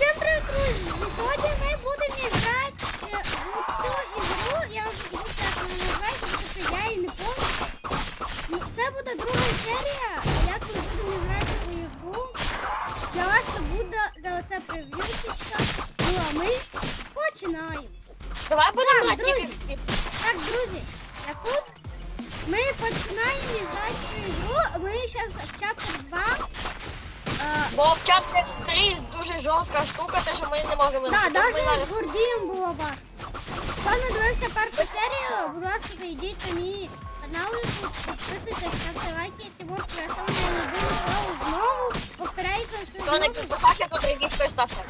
Всем привет, друзі! Сьогодні ми будемо грати е, в цю ігру. Я вже не так не називаю, тому що я її не. Ну, Це буде друга серія, як ми будемо грати в ігру. Для вас це буде для це прев'юшечка. Ну а ми починаємо. Давай будемо Так, друзі. тільки. Так, друзі, тут ми починаємо грати в ігру. Ми зараз в чаптер 2. Бо в чапці 3 дуже жорстка штука, те, що ми не можемо. Ми навіть з Гордієм було важко. Хто не дивився першу серію, будь ласка, зайдіть на мій канал, підписуйтесь, ставте лайки, Тимур Красовий, не буду знову, знову, повторяйте, що Хто не знову. підписався, то хтось стався.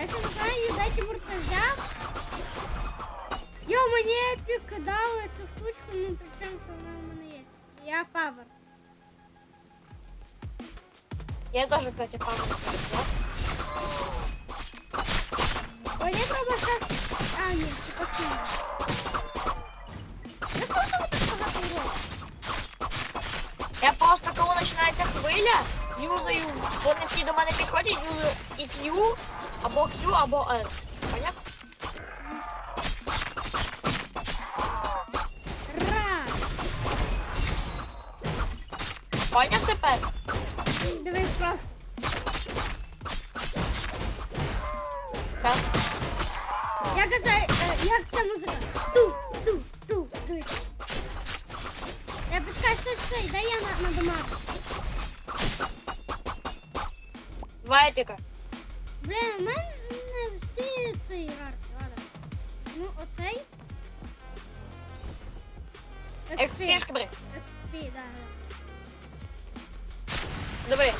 Я ще не знаю, де Тимур це взяв. Йо, мені епік дали цю штучку, ну при чому, вона в мене є. Я фавор. Я теж проти пам'яті. Мені треба зараз... А, це покину. Ну? Я просто коли починається хвиля, юзаю, вони всі до мене підходять, юзаю і Q, або Q, або R. Поняв? Раз. Поняв? Дивись просто. Так. Я казав, е, як ця музика? Ту, ту, ту, ту. Я почекай, стой, стой, дай я на, на домах. Два епіка. Блін, у мене не всі ці гарки, ладно. Ну, оцей. Експішки бери. XP, да, да. Диви.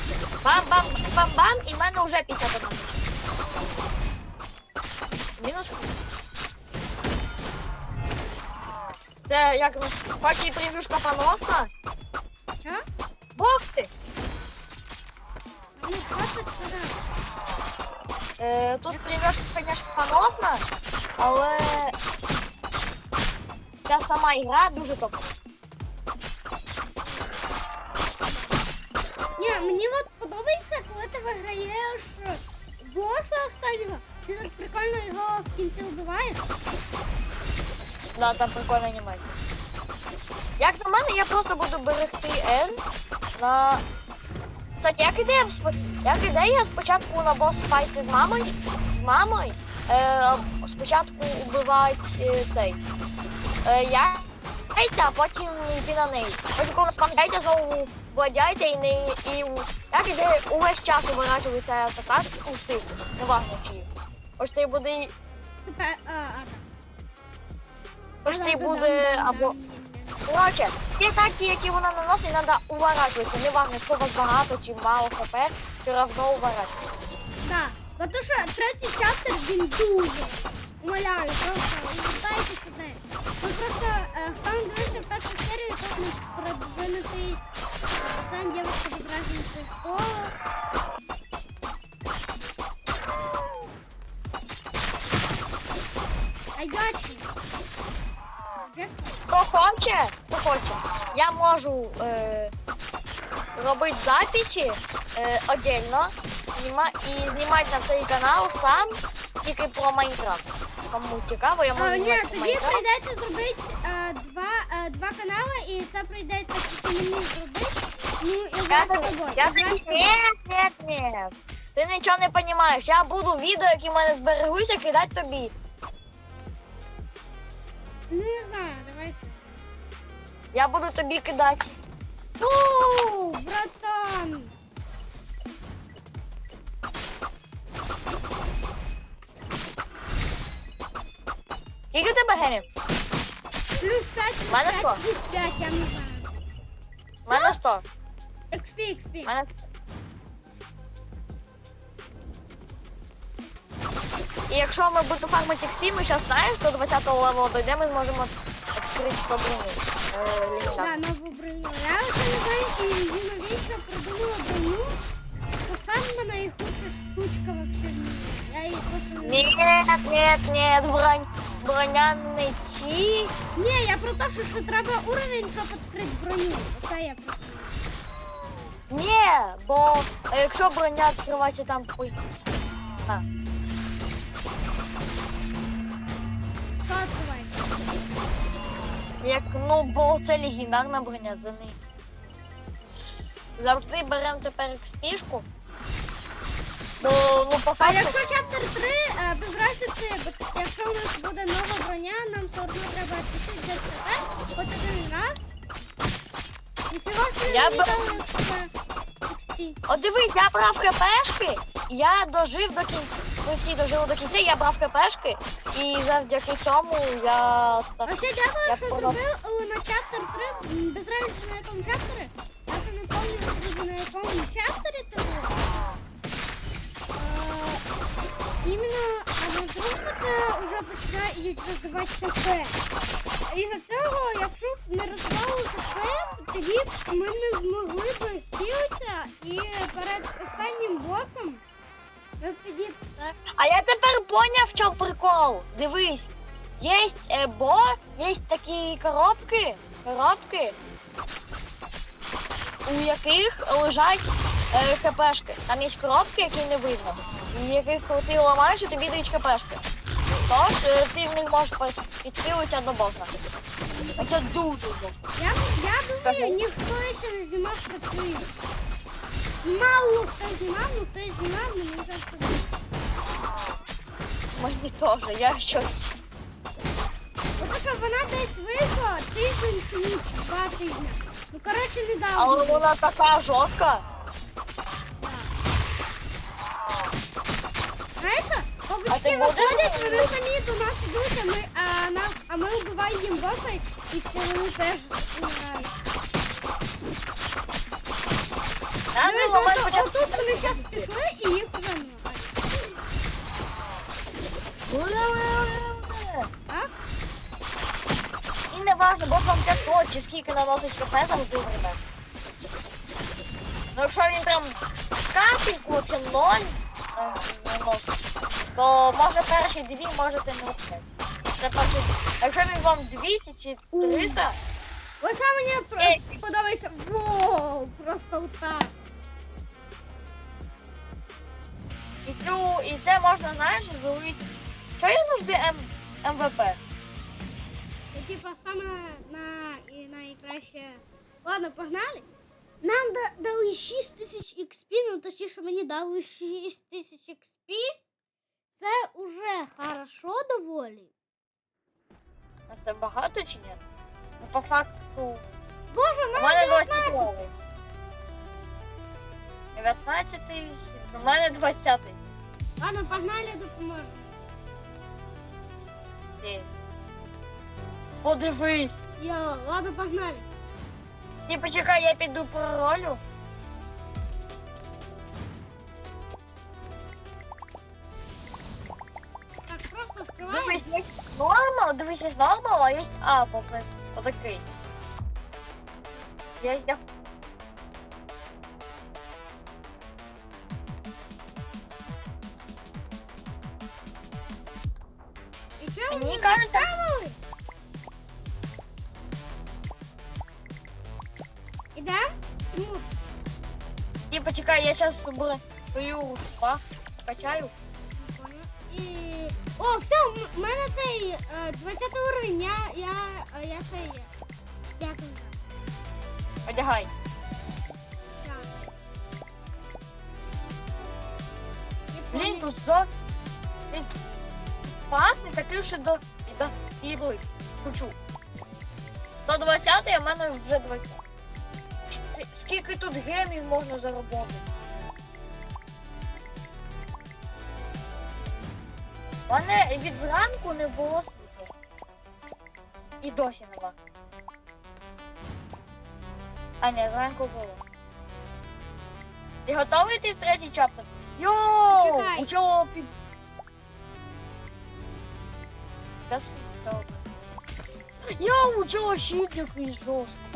Бам-бам, бам-бам, і в мене вже 51 тисяча. Мінус. Це як і прев'юшка поносна. Що? Бокси! Ну, просто сказав. Е, тут прев'юшка, звісно, поносна, але ця сама ігра дуже топова. Останнього. Ти так прикольно його в кінці вбиваєш. Да, там прикольна анімація. Як на мене, я просто буду берегти N на. Кстати, як ідея, спо- як ідея спочатку на бос файти з мамою, з мамою, е, спочатку убивають е, цей. Е, я а потім йти на неї. Коли спам'ятаєте, знову владяйте і не і як ідея увесь час уворачується така у стилу. Не важно чи. Ось це буде так. ось А, це да, буде да, да, або. да. Короче, ті атаки, які вона наносить, треба уворачуватися. Не важно, що вас багато чи мало хп, все одно уворачуватися. Так, бо то що третій чаптер він дуже. Умоляю, просто вертайте сюди. Ну просто е, не дивився першу серію, так не продвинутий сам дівчинка без разниці хто. А? Вже? Хто хоче, хто хоче, я можу е, робити записи е, отдельно зніма, і знімати на цей канал сам тільки про Майнкрафт. Кому цікаво, я можу А, ні, знімати тоді прийдеться зробити е, два, е, два канали, і це прийдеться тільки мені зробити. Ну, і Я з тобою. я і з тобою. нет, нет, нет. Ти нічого не розумієш. Я буду відео, які в мене зберегуся, кидати тобі. Ну, не знаю, давайте. Я буду тобі кидати. Братан! Скільки у тебе генів? Плюс 5, плюс Мене 5, що? плюс 5, я не знаю. У мене 100. XP, XP. У мене... І якщо ми будемо фармити XP, ми зараз знаємо, що до 20 левела дойде, ми зможемо відкрити 100 броню. Е, Да, лінча. нову броню. Я оце не знаю, і він навіщо придумала броню, то сам найхудша штучка вообще. Я її просто не Ні, ні, ні, бронь, броня не ті. Ні, я про те, що, що треба уровень, щоб відкрити броню. Оце я просто. Ні, бо якщо броня відкривається там по. А, Що як, ну, бо це легендарна броня за неї. Завжди беремо тепер експішку. Бо, ну, по А факту, якщо чаптер 3, е, без разниці, бо якщо у нас буде нова броня, нам все одно треба піти для себе хоч один раз. І фіга Я я б- XP. От дивись, я брав ХПшки, я дожив до кінця. Ми всі дожили до кінця, я брав ХПшки, і завдяки цьому я А став. ще дякую, Я що подав- зробив на чаптер 3, м, без разниці на якому чаптері. Я ще не пам'ятаю, на якому чаптері це було. Іменно а на це вже починають розвивати КП. І за цього, якщо б не розвивали КП, тоді б ми не змогли б хілитися і перед останнім босом. Ми б тоді А я тепер поняв, в чому прикол. Дивись, є е, бо, є такі коробки, коробки, у яких лежать е, ХПшки. Там є коробки, які не видно. Яких ти ламаєш, і тобі дають ХПшки. Тож е, ти в них можеш підхилитися до боса. Це дуже добре. Я, я думаю, ну. ніхто ще не знімав такий. Мало хто знімав, ну хто знімав, мені кажется, Мені теж, я щось. Тому що вона десь вийшла тиждень ніч, два тижні. Ну, коротше, недавно. Але вона така жорстка. Знаєте, будеш виходять, вони самі до нас йдуть, а ми, а, нам, а ми вбиваємо їм боса, і це вони теж умирають. Нам Дивись, момент ото- початку. Отут вони зараз пішли і їх немає. А? І не важно, бо вам 500 чи скільки наносить КП завжди вряд. Ну якщо він прям капельку чи ноль е, наносить, то може перші дві можете не успіти. Це перші. Якщо він вам 200 чи 300, Ось мені про- Ей. подобається. Воу, просто так. і цю, і це можна, знаєш, зробити. Що я завжди М, МВП? Це типа саме на і найкраще. Ладно, погнали. Нам да- дали 6 тисяч XP, ну точніше мені дали 6 тисяч XP. Це уже хорошо доволі. А це багато чи ні? Ну по факту. Боже, в мене мене 20 19. доларів. 19 у мене 20. Ладно, погнали, допоможемо. Ти. Подивись. Йо, ладно, погнали. Ти почекай, я піду по ролю. Норма, дивись, є норма, а є ап, оце- отакий. Я, я... І що Мені мені кажеться- заставили? Ідем? Тимур, Ти почекай, я зараз свою пах качаю. Прикольно. О, все, в мене цей е, 20 уровень, я, я, е, я цей, там? Одягай. Так. Я Блін, тут зо... Він пасний такий, що до... до... Ігли. Хочу. 120, а в мене вже 20. Скільки- Скільки тут гемів можна заробити? Мене від зранку не було світла. І досі нема. А ні, зранку було. Ти готовий йти в третій чаптер? Йоу! Чекай. У чого під... Та що? Йоу, у чого щит який жорсткий?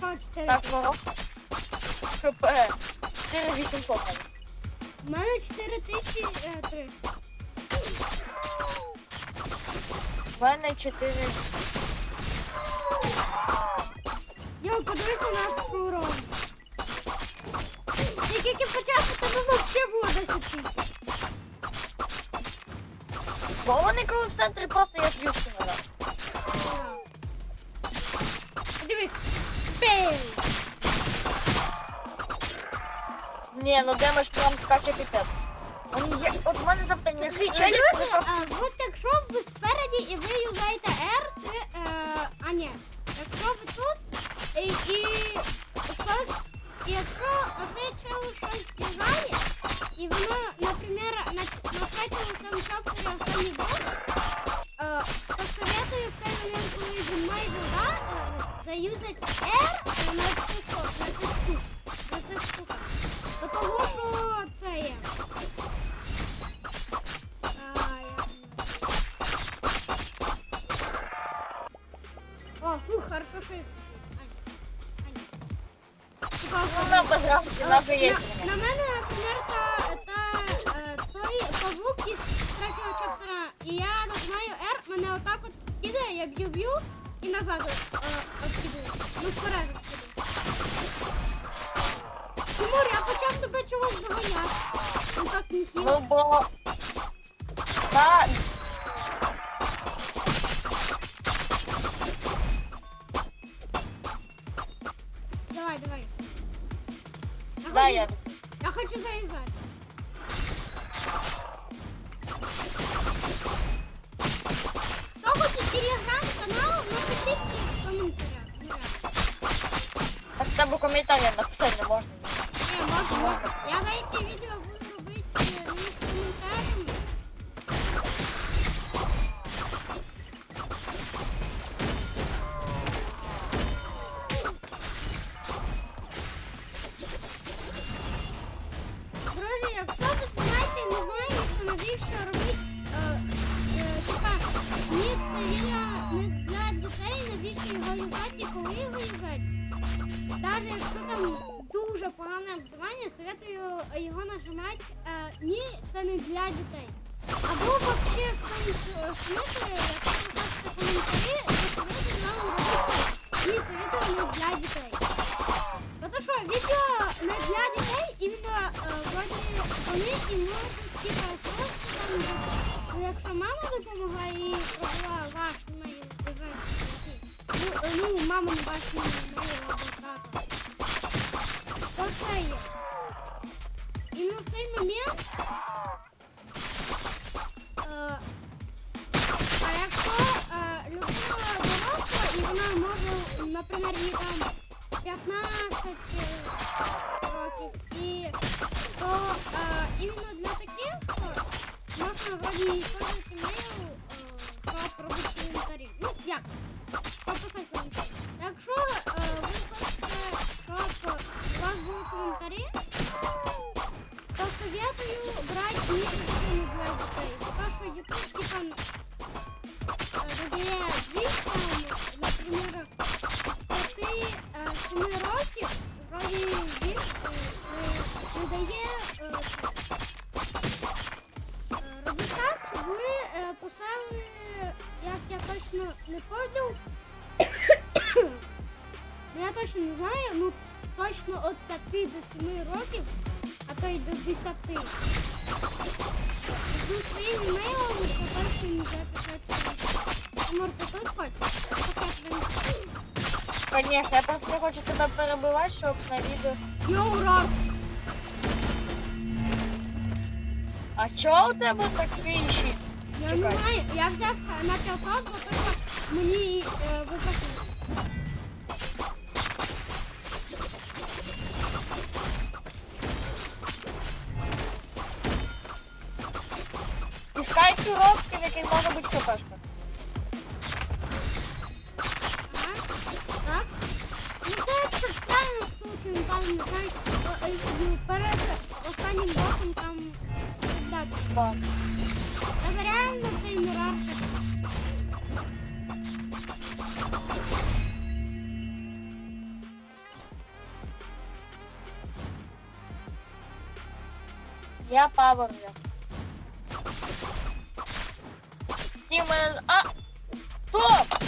4? Так, ворог. ХП. 4800. У мене 4 тисячі е, три. У мене 4. Йо, подивись на наш урон. Я тільки почав, у тебе було 10 тисяч. Бо вони коли в центрі просто як юбки Ні, ну демедж прям скаче піпець. Є... От в мене челік Друзі, от якщо ви спереді і ви юзаєте R, це, е, а ні, якщо ви тут і, і щось, і якщо оцей чел щось юзає, і воно, на, Давай, давай. Я Да, хочу- я... Я хочу завязать. Кто хочет телеграм-канал, напишите в комментариях. Так в тебе коментарі написати не можна. Не, можно. Я на эти видео буду це не для дітей. Або взагалі тому смислі, якщо ви хочете коментарі, то советую нам робити. Ні, відео не для дітей. Тому що відео не для дітей, іменно е, вроді вони і можуть типа просто там, ну, якщо мама допомагає і робила ваш е, ну, мама не бачить Щоб писати коментарі. Якщо е, ви хочете, щоб у вас були коментарі, то советую брати мікрофони для дітей. Тому що YouTube, типа, видає щоб на відео. Йоу, Рар! А чого у тебе такий щит? Я не Чекай. знаю, я взяв е, на 500, бо тому що мені е, високо. Іскай коробки, в якій може бути хпшка. Це реально цей мурашик. Я павер взяв. Тімен. А! Стоп!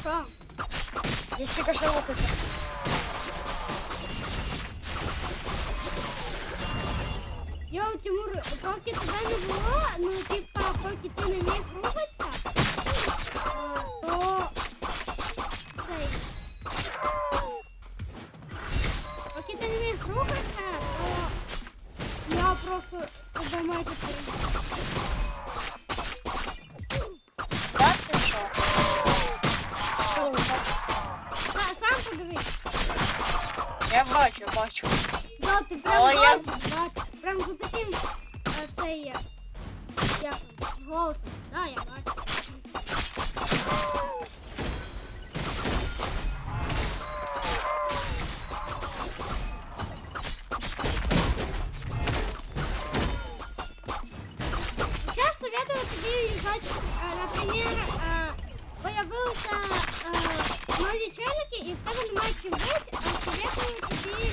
Що? Я тільки що рухався. Йо, Тимур, поки тебе не було, ну типа, поки ти не міг рухатися, то цей. Поки ти не міг рухатися, то я просто тебе майже перебив. советую тебе езжать, э, например, э, появился э, новые челики, и в тебе немає чим бути, а советую тебе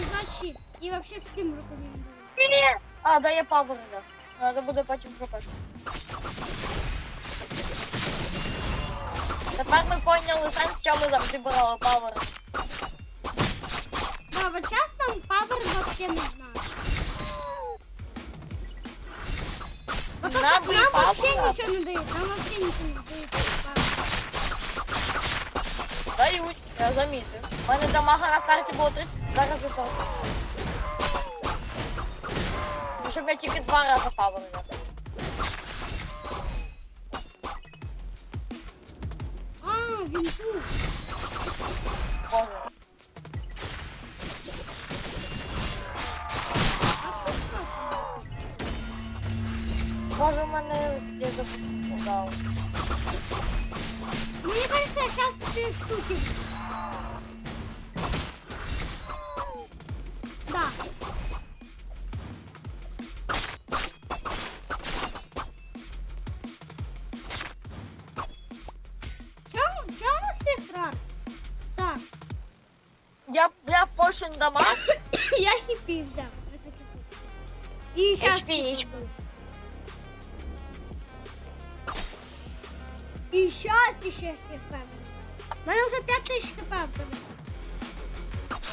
езжать щит. І вообще всім рекомендую. Привіт! А, да я павер взяв. Надо буде потім пропашу. Тепер ми поняли сенс, чому ми завжди брали павер. Да, вот сейчас там павер вообще не Нам вообще ничего не дают, нам вообще ничего не дают. Дають, я замітив. У мене дамага на карті було 30, зараз за 40. Ну, щоб я тільки два рази. А,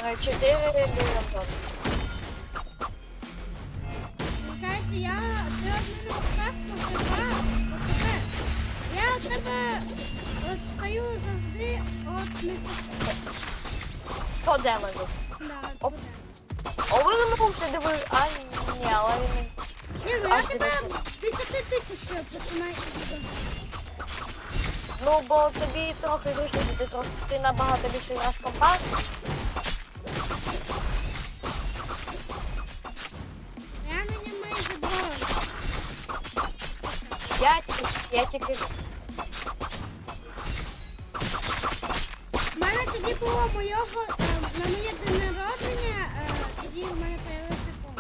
Е, 4 900. Получається, я хп. Я від тебе стою завжди от місяця. По демеджу. Да, Оп. туди. Овернувся, диви. А, ні, але він... Ні, ну я тебе 10 тисяч починаю. Ну, бо тобі трохи зручніше, ти трохи ти набагато більше граш компанії. я тільки... У мене тоді було моєго, е, на моє день народження, е, тоді в мене появився комп.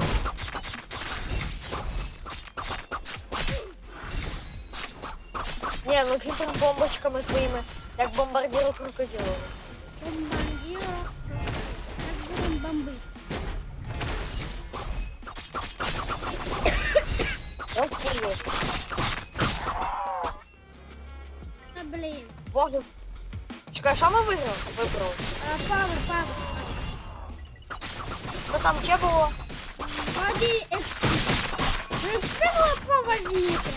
Ні, ну хіба бомбочками своїми, як бомбардіру крокодилові. Бомбардіро. Так будемо бомбити. Ось Боже. Чекай, що ми виграли? Вибрали. Павер, павер. Що там ще було? Експі. Ну експі було поважніше.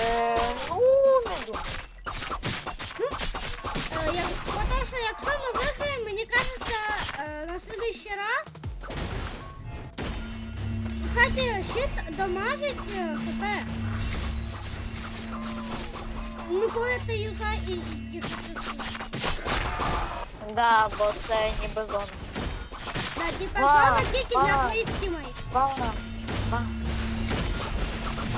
Е, ну, не думаю. Е, я, потому що якщо ми виграємо, мені кажеться, е, на следующий раз Кстати, щит дамажить е, хп. Ну, коли ти юза і і Да, бо це ніби зона. Да, типа зона тільки для твоїх тімейтів. Вона.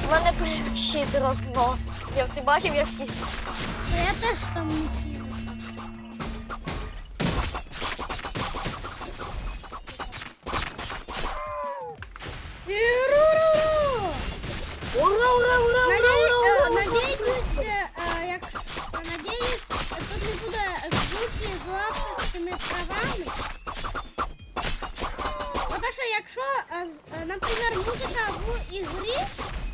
У мене прям щит розно. Я ти бачив, як? То я теж там не наприклад, музика в ігрі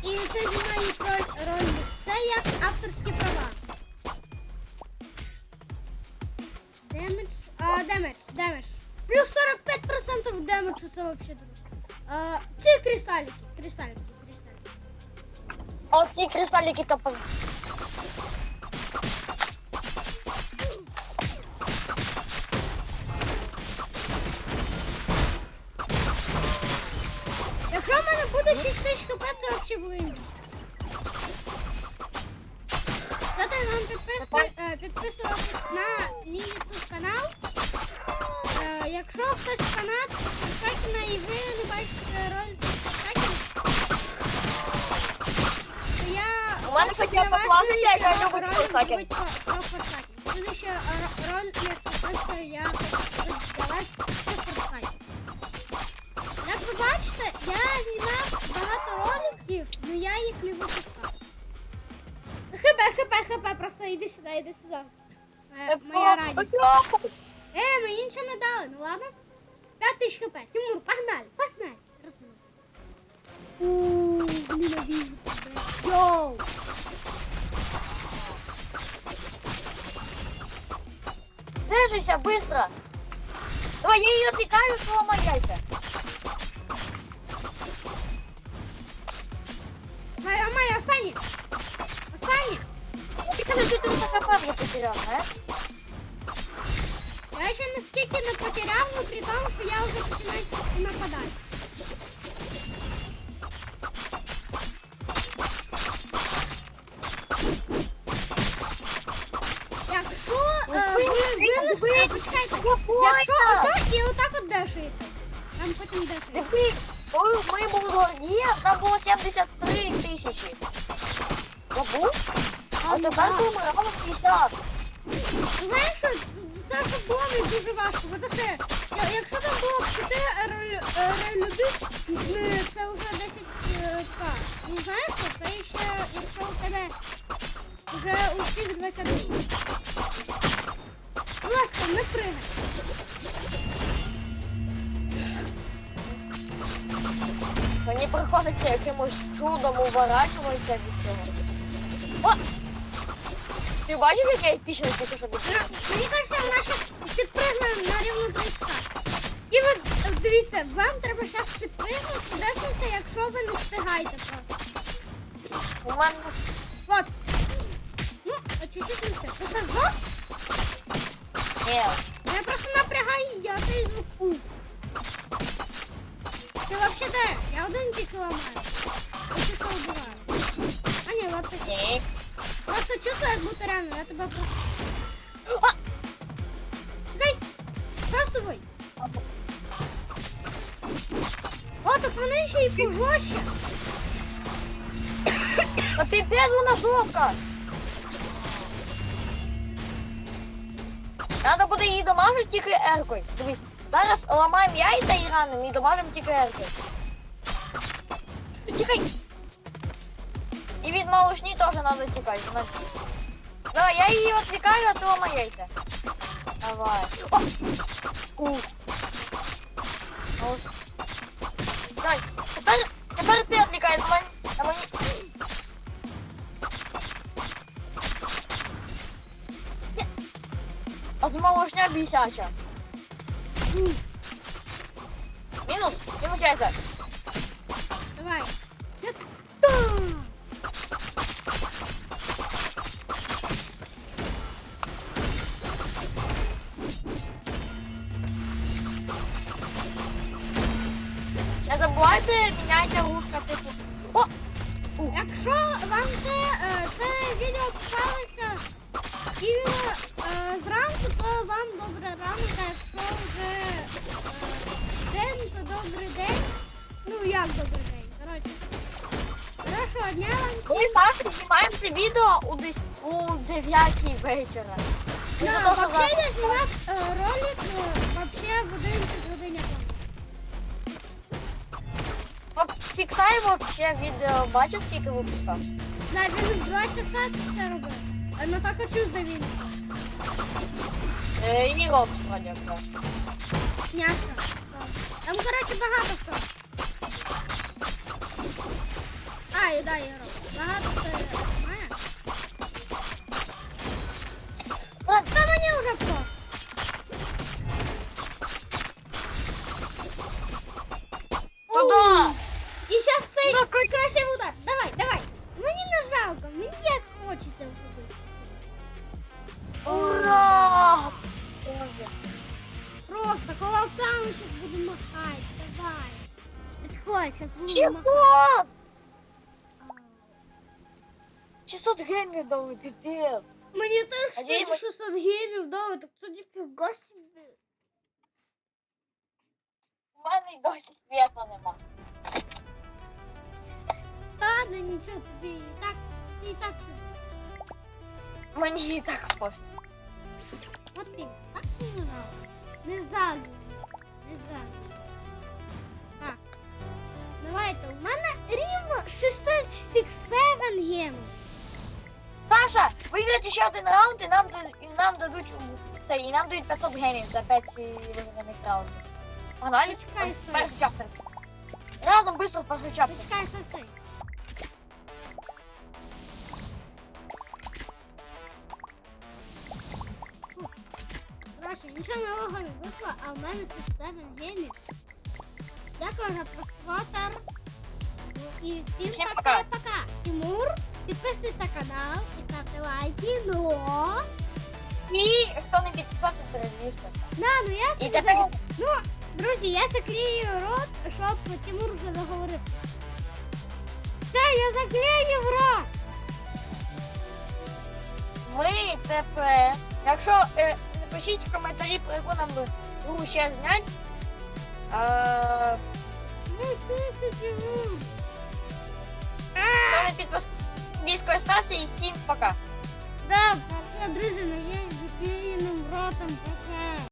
і це знімають роль, це як авторські права. Демедж, а, демедж, демедж. Плюс 45% демеджу, це взагалі дуже. Е, Ці кристалики, кристалики, кристалики. Оці кристаліки топові. В мене буде 6 тисяч хп, це взагалі буде імбі. Дайте нам підписати, е, підписуватись на мій YouTube канал. Е, якщо хтось фанат Шакіна і ви не бачите роль Шакіна, то я У мене хочу хоча б для вас класна ще яка любить роль Форсакен. зробити про- про Форсакен. Це ще е, роль не просто я хочу Хп, хп, просто йди сюди, йди сюди. Е, Моя радість. Е, мені нічого не дали, ну ладно. 5 тисяч хп. Тимур, погнали, погнали. Розмов. Ууу, ненавижу тебе. Йоу. Держися, быстро. Давай, я її отвлекаю, сломай яйця. Моя, моя, останнє. Останнє. Ти кажеш, ти тут хп вже потеряв, не? Я ще наскільки не потеряв, ну при тому, що я вже починаю нападати. Якщо е, ви вилишите, почекайте, якщо ось і отак от дешаєте, там потім дешаєте. Дивись, коли ми були горді, там було 73 тисячі. Забув? А тепер умирала 50. Ну, Знаєш, що це було дуже важко, бо це, якщо там було 4 реально це вже 10 е, к. Ну знаєш, що це ще, якщо у тебе вже у всіх 20. Будь ласка, не пригай. Мені приходиться якимось чудом уворачуватися від цього. О! Ти бачив, як я епічний тільки що біжу? Мені кажеться, вона ще підпригне на рівно 30. І от дивіться, вам треба зараз підпригнути, дешеться, якщо ви не встигаєте просто. У мене Вот. Ну, а чуть-чуть не все. Це звук? ні. Я просто напрягаю, я цей звук. У. Ти вообще де? Я один тільки ламаю. Я тільки вбиваю. А ні, вот такі. Ні. Чувствую, як будто реально, я тебе просто... А! Дай! Що з тобою? О, так вони ще й пожорстче. Та піпець вона жорстка. Треба буде її дамажити тільки еркою. Дивись, зараз ламаємо яйця і ранимо і дамажимо тільки еркою. Тікай! І від малышні теж треба тікати. Вона- Давай, я її відвікаю, а ти ламай яйця. Давай. О! У. Ось. Давай, тепер, тепер ти відвікаєш на мені. На мені. От малышня бісяча. Мінус, мінус яйця. Це відео у, у у 9 вечора. Да, вообще я знімав е, ролик е, вообще в 11 годині. От Фіксаємо ще відео, бачив, скільки випускав? Да, він в 2 часа це робив. На так хочу він. Е, і роб сьогодні. Снявся. Там, коротше, багато хто. А, і да, я роблю. Багато хто. Ладно, Та мені вже по. Туда! І зараз цей красивий удар. Давай, давай. Мені не жалко, мені як хочеться вкупити. Ура! Боже. Просто кулаками зараз буду махати. Давай. Підходь, зараз буду махати. Чего? 600 гемів дали, пипец. Мені теж А де кстати, 600 гривень дали, так це ніфіга собі. У мене й досі світла нема. Та, да нічого, тобі і так, і так все. Мені і так пофіг. От ти, так не знала. Не ззаду. Не ззаду. Так. Давайте, у мене рівно 667 гемів. Саша, виграти ще один раунд і нам, да- і нам дадуть це, і нам дають 500 гемів за 5 виграних раундів. Погнали? Почекай, стой. Перший чаптер. Разом быстро в перший чаптер. Почекай, що цей. Короче, нічого нового не вийшло, а в мене 67 гемів. Дякую за просмотр. Ну І всім Всім пока-пока. Тимур, Підписуйтесь на канал і ставте лайки. Ну, І хто не підписався, передивіться. да, ну я І тепер зак- Ну, друзі, я заклею рот, щоб Тимур вже заговорив. Все, я заклею рот. ми тепер, якщо е, напишіть в коментарі, про яку нам гру ще знять. Е, Ну, ти, ти, Тимур. Не скористався і всім пока. Да, пока, друзі, ну я заклеєним ротом. Пока.